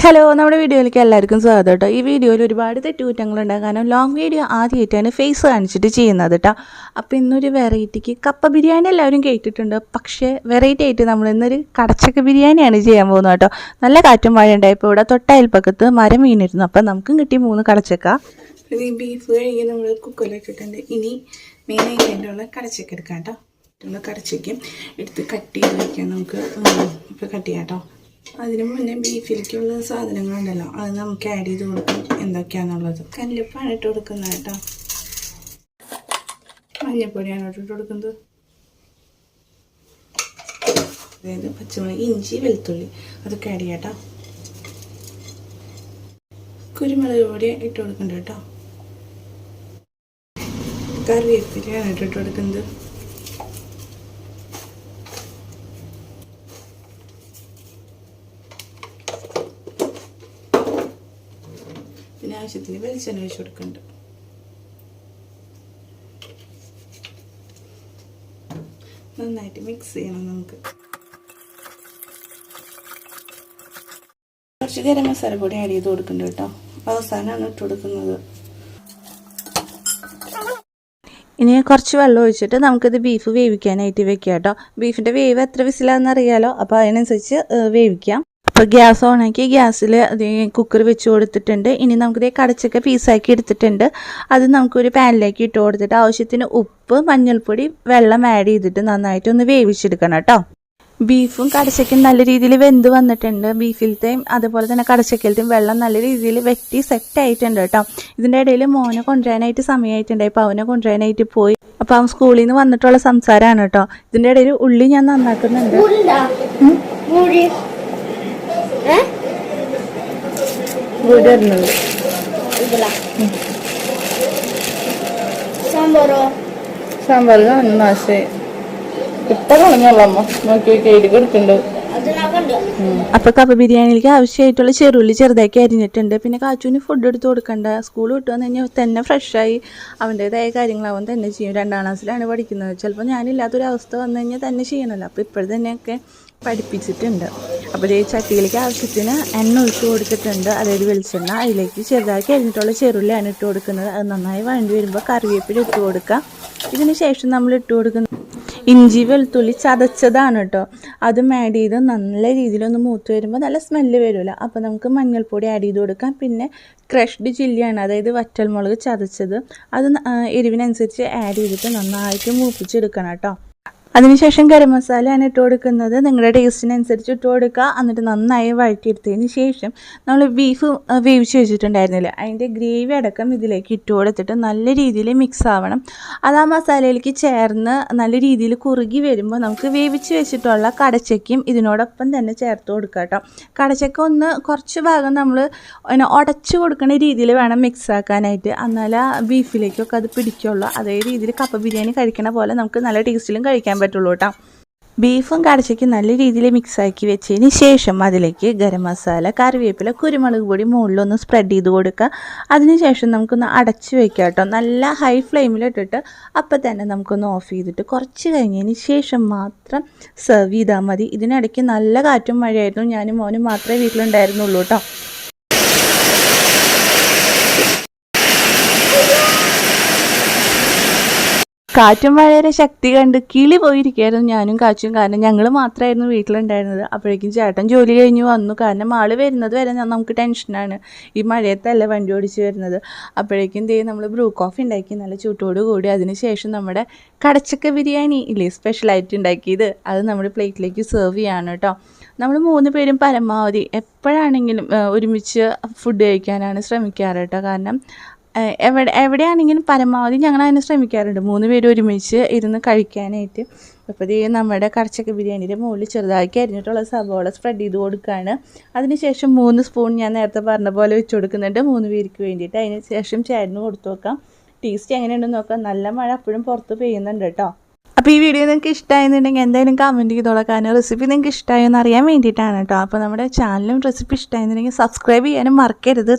Hello നമ്മുടെ വീഡിയോയിലേക്ക് എല്ലാവർക്കും സ്വാഗതം കേട്ടോ. ഈ വീഡിയോയിൽ ഒരുപാട് തെറ്റുകുറ്റങ്ങളുണ്ട്. കാരണം ലോങ് വീഡിയോ ആദ്യമായിട്ടാണ് ഫേസ് കാണിച്ചിട്ട് ചെയ്യുന്നത് കേട്ടോ. അപ്പോൾ ഇന്നൊരു വെറൈറ്റിക്ക് കപ്പ ബിരിയാണി എല്ലാവരും കേട്ടിട്ടുണ്ട്. പക്ഷേ വെറൈറ്റി ആയിട്ട് നമ്മൾ ഇന്നൊരു കടച്ചക്ക ബിരിയാണിയാണ് ചെയ്യാൻ പോകുന്നത് കേട്ടോ. നല്ല കാറ്റും മഴ ഉണ്ടായപ്പോൾ ഇവിടെ തൊട്ടയൽപ്പക്കത്ത് മരം വീണിരുന്നു. അപ്പം നമുക്കും കിട്ടി മൂന്ന് കടച്ചക്ക. ഇത് ബീഫ് കഴുകി നമ്മൾ കുക്കറിലിട്ടിട്ടുണ്ട് ഇനി മെയിനായിട്ട് അതിന്റെ കടച്ചക്ക എടുക്കാം കേട്ടോ. കടച്ചക്കും. എടുത്ത് കട്ട് ചെയ്ത് വയ്ക്കാം നമുക്ക്. ഇപ്പോൾ കട്ട് ചെയ്യാം കേട്ടോ. അതിന് മുന്നേ ബീഫിലേക്കുള്ള സാധനങ്ങളുണ്ടല്ലോ. അത് നമുക്ക് ആഡ് ചെയ്ത് കൊടുക്കാം. എന്തൊക്കെയാണെന്നുള്ളത് കല്ലുപ്പാണ് ഇട്ട് കൊടുക്കുന്നത് കേട്ടോ. മഞ്ഞപ്പൊടിയാണ് ഇട്ടിട്ട് കൊടുക്കുന്നത്. അതായത് പച്ചമുളക് ഇഞ്ചി വെളുത്തുള്ളി. അതൊക്കെ ആഡ് ചെയ്യാം കേട്ടോ. കുരുമുളക് പൊടി ഇട്ട് കൊടുക്കണ്ട കേട്ടോ. കറിവേപ്പിലയാണ് ഇട്ടിട്ട് കൊടുക്കുന്നത്. ആവശ്യത്തിന് വെളിച്ചെണ്ണ ഒഴിച്ചു കൊടുക്കുന്നുണ്ട്. നന്നായിട്ട് മിക്സ് ചെയ്യണം നമുക്ക്. കുറച്ച് ഗരം മസാല പൊടി ആഡ് ചെയ്ത് കൊടുക്കുന്നുണ്ട് കേട്ടോ. അവസാനമാണ് ഇട്ട് കൊടുക്കുന്നത്. ഇനി കുറച്ച് വെള്ളം ഒഴിച്ചിട്ട് നമുക്കിത് ബീഫ് വേവിക്കാനായിട്ട് വെക്കാം കേട്ടോ. ബീഫിന്റെ വേവ് എത്ര വിസിലാണെന്ന് അറിയാലോ? അപ്പോൾ അതിനനുസരിച്ച് വേവിക്കാം. അപ്പോൾ ഗ്യാസ് ഓണാക്കി ഗ്യാസിൽ കുക്കർ വെച്ച് കൊടുത്തിട്ടുണ്ട്. ഇനി നമുക്കിത് കടച്ചൊക്കെ പീസാക്കി എടുത്തിട്ടുണ്ട്. അത് നമുക്കൊരു പാനിലേക്ക് ഇട്ട് കൊടുത്തിട്ട് ആവശ്യത്തിന് ഉപ്പ് മഞ്ഞൾപ്പൊടി വെള്ളം ആഡ് ചെയ്തിട്ട് നന്നായിട്ട് ഒന്ന് വേവിച്ചെടുക്കണം കേട്ടോ. ബീഫും കടച്ചയ്ക്കും നല്ല രീതിയിൽ വെന്ത് വന്നിട്ടുണ്ട്. ബീഫിലത്തെയും അതുപോലെ തന്നെ കടച്ചക്കലത്തെയും വെള്ളം നല്ല രീതിയിൽ വെട്ടി സെറ്റ് ആയിട്ടുണ്ട് കേട്ടോ. ഇതിന്റെ ഇടയിൽ മോനെ കൊണ്ടുവരാനായിട്ട് സമയമായിട്ടുണ്ട് അപ്പോൾ അവനെ കൊണ്ടുവരാനായിട്ട് പോയി. അപ്പോൾ അവൻ സ്കൂളിൽ നിന്ന് വന്നിട്ടുള്ള സംസാരമാണ് കേട്ടോ. ഇതിന്റെ ഇടയിൽ ഉള്ളി ഞാൻ നന്നാക്കുന്നുണ്ട്. വീടുന്നത് സാമ്പാർ നാശേ ഇപ്പൊ നോക്കി കൊടുക്കുന്നുണ്ട് അതിനകണ്ട് അപ്പോൾ കപ്പ ബിരിയാണിക്ക് ആവശ്യമായിട്ടുള്ള ചെറുള്ളി ചെറുതാക്കി അരിഞ്ഞിട്ടുണ്ട്. പിന്നെ കാച്ചുവിന് ഫുഡ് എടുത്ത് കൊടുക്കണ്ട. സ്കൂൾ വിട്ടു വന്നു കഴിഞ്ഞാൽ തന്നെ ഫ്രഷായി അവന്റെതായ കാര്യങ്ങൾ അവൻ തന്നെ ചെയ്യും. രണ്ടാം ക്ലാസ്സിലാണ് പഠിക്കുന്നത്. ചിലപ്പോൾ ഞാനില്ലാത്തൊരവസ്ഥ വന്നു കഴിഞ്ഞാൽ തന്നെ ചെയ്യണമല്ലോ അപ്പോൾ ഇപ്പോൾ തന്നെയൊക്കെ പഠിപ്പിച്ചിട്ടുണ്ട്. അപ്പോൾ ഈ ചട്ടിയിലേക്ക് ആവശ്യത്തിന് എണ്ണ ഒഴിച്ച് കൊടുത്തിട്ടുണ്ട്. അതായത് വെളിച്ചെണ്ണ അതിലേക്ക് ചെറുതാക്കി അരിഞ്ഞിട്ടുള്ള ചെറുള്ളിയാണ് ഇട്ട് കൊടുക്കുന്നത്. അത് നന്നായി വഴണ്ടി വരുമ്പോൾ കറിവേപ്പില ഇട്ട് കൊടുക്കാം. ഇതിന് ശേഷം നമ്മൾ ഇട്ട് കൊടുക്കുന്ന ഇഞ്ചി വെളുത്തുള്ളി ചതച്ചതാണ് കേട്ടോ. അതും ആഡ് ചെയ്ത് നല്ല രീതിയിലൊന്ന് മൂത്ത് വരുമ്പോൾ നല്ല സ്മെല്ല് വരുമല്ലോ അപ്പോൾ നമുക്ക് മഞ്ഞൾപ്പൊടി ആഡ് ചെയ്ത് കൊടുക്കാം. പിന്നെ ക്രഷ്ഡ് ചില്ലിയാണ് അതായത് വറ്റൽമുളക് ചതച്ചത്. അത് എരിവിനനുസരിച്ച് ആഡ് ചെയ്തിട്ട് നന്നായിട്ട് മൂപ്പിച്ചെടുക്കണം കേട്ടോ. അതിനുശേഷം ഗരം മസാലയാണ് ഇട്ട് കൊടുക്കുന്നത്. നിങ്ങളുടെ ടേസ്റ്റിനനുസരിച്ച് ഇട്ട് കൊടുക്കുക. എന്നിട്ട് നന്നായി വഴറ്റിയെടുത്തതിന് ശേഷം നമ്മൾ ബീഫ് വേവിച്ച് വെച്ചിട്ടുണ്ടായിരുന്നില്ലേ? അതിന്റെ ഗ്രേവി അടക്കം ഇതിലേക്ക് ഇട്ട് കൊടുത്തിട്ട് നല്ല രീതിയിൽ മിക്സ് ആവണം. അത് ആ മസാലയിലേക്ക് ചേർന്ന് നല്ല രീതിയിൽ കുറുകി വരുമ്പോൾ നമുക്ക് വേവിച്ച് വെച്ചിട്ടുള്ള കടച്ചയ്ക്കും ഇതിനോടൊപ്പം തന്നെ ചേർത്ത് കൊടുക്കുക കേട്ടോ. കടച്ചക്ക ഒന്ന് കുറച്ച് ഭാഗം നമ്മൾ പിന്നെ ഉടച്ച് കൊടുക്കുന്ന രീതിയിൽ വേണം മിക്സ് ആക്കാനായിട്ട്. എന്നാൽ ആ ബീഫിലേക്കൊക്കെ അത് പിടിക്കുള്ളൂ. അതേ രീതിയിൽ കപ്പ ബിരിയാണി കഴിക്കണ പോലെ നമുക്ക് നല്ല ടേസ്റ്റിലും കഴിക്കാൻ പറ്റുള്ളൂ കേട്ടോ ബീഫും കടച്ചയ്ക്ക് നല്ല രീതിയിൽ മിക്സാക്കി വെച്ചതിന് ശേഷം അതിലേക്ക് ഗരം മസാല കറിവേപ്പില കുരുമുളക് പൊടി മുകളിലൊന്ന് സ്പ്രെഡ് ചെയ്ത് കൊടുക്കുക. അതിനുശേഷം നമുക്കൊന്ന് അടച്ച് വെക്കാം കേട്ടോ. നല്ല ഹൈ ഫ്ലെയിമിലിട്ടിട്ട് അപ്പം തന്നെ നമുക്കൊന്ന് ഓഫ് ചെയ്തിട്ട് കുറച്ച് കഴിഞ്ഞതിന് ശേഷം മാത്രം സെർവ് ചെയ്താൽ മതി. ഇതിനിടയ്ക്ക് നല്ല കാറ്റും മഴയായിരുന്നു. ഞാനും മോനും മാത്രമേ വീട്ടിലുണ്ടായിരുന്നുള്ളൂ കേട്ടോ. കാറ്റും മഴയുടെ ശക്തി കണ്ട് കിളി പോയിരിക്കുകയായിരുന്നു ഞാനും കാച്ചും. കാരണം ഞങ്ങൾ മാത്രമായിരുന്നു വീട്ടിലുണ്ടായിരുന്നത്. അപ്പോഴേക്കും ചേട്ടൻ ജോലി കഴിഞ്ഞു വന്നു. കാരണം ആൾ വരുന്നത് വരെ നമുക്ക് ടെൻഷനാണ് ഈ മഴയത്തല്ല വണ്ടി ഓടിച്ച് വരുന്നത്. അപ്പോഴേക്കും ദേ നമ്മൾ ബ്രൂ കോഫി ഉണ്ടാക്കി. നല്ല ചൂട്ടോട് കൂടി. അതിന് ശേഷം നമ്മുടെ കടച്ചക്ക ബിരിയാണി ഇല്ലേ? സ്പെഷ്യലായിട്ട് ഉണ്ടാക്കിയത്. അത് നമ്മുടെ പ്ലേറ്റിലേക്ക് സെർവ് ചെയ്യാണ് കേട്ടോ. നമ്മൾ മൂന്ന് പേരും പരമാവധി എപ്പോഴാണെങ്കിലും ഒരുമിച്ച് ഫുഡ് കഴിക്കാനാണ് ശ്രമിക്കാറ് കേട്ടോ. കാരണം എവിടെ എവിടെയാണെങ്കിലും പരമാവധി ഞങ്ങൾ അതിന് ശ്രമിക്കാറുണ്ട്. മൂന്ന് പേര് ഒരുമിച്ച് ഇരുന്ന് കഴിക്കാനായിട്ട്. അപ്പോൾ ഇത് നമ്മുടെ കറച്ചക്ക ബിരിയാണിയുടെ മുകളിൽ ചെറുതാക്കി അരിഞ്ഞിട്ടുള്ള സവോള സ്പ്രെഡ് ചെയ്ത് കൊടുക്കുകയാണ്. അതിനുശേഷം മൂന്ന് സ്പൂൺ ഞാൻ നേരത്തെ പറഞ്ഞ പോലെ വെച്ച് കൊടുക്കുന്നുണ്ട് മൂന്ന് പേർക്ക് വേണ്ടിയിട്ട്. അതിന് ശേഷം ചേട്ടന് കൊടുത്തു നോക്കാം. ടേസ്റ്റ് എങ്ങനെയുണ്ടെന്ന് നോക്കാം. നല്ല മഴ അപ്പോഴും പുറത്ത് പെയ്യുന്നുണ്ട് കേട്ടോ. അപ്പോൾ ഈ വീഡിയോ നിങ്ങൾക്ക് ഇഷ്ടമായെന്നുണ്ടെങ്കിൽ എന്തായാലും കമന്റ് ചെയ്തോളാം. കാരണം റെസിപ്പി നിങ്ങൾക്ക് ഇഷ്ടമായെന്ന് അറിയാൻ വേണ്ടിയിട്ടാണ് കേട്ടോ. അപ്പോൾ നമ്മുടെ ചാനലും റെസിപ്പി ഇഷ്ടമായെന്നുണ്ടെങ്കിൽ സബ്സ്ക്രൈബ് ചെയ്യാനും മറക്കരുത്.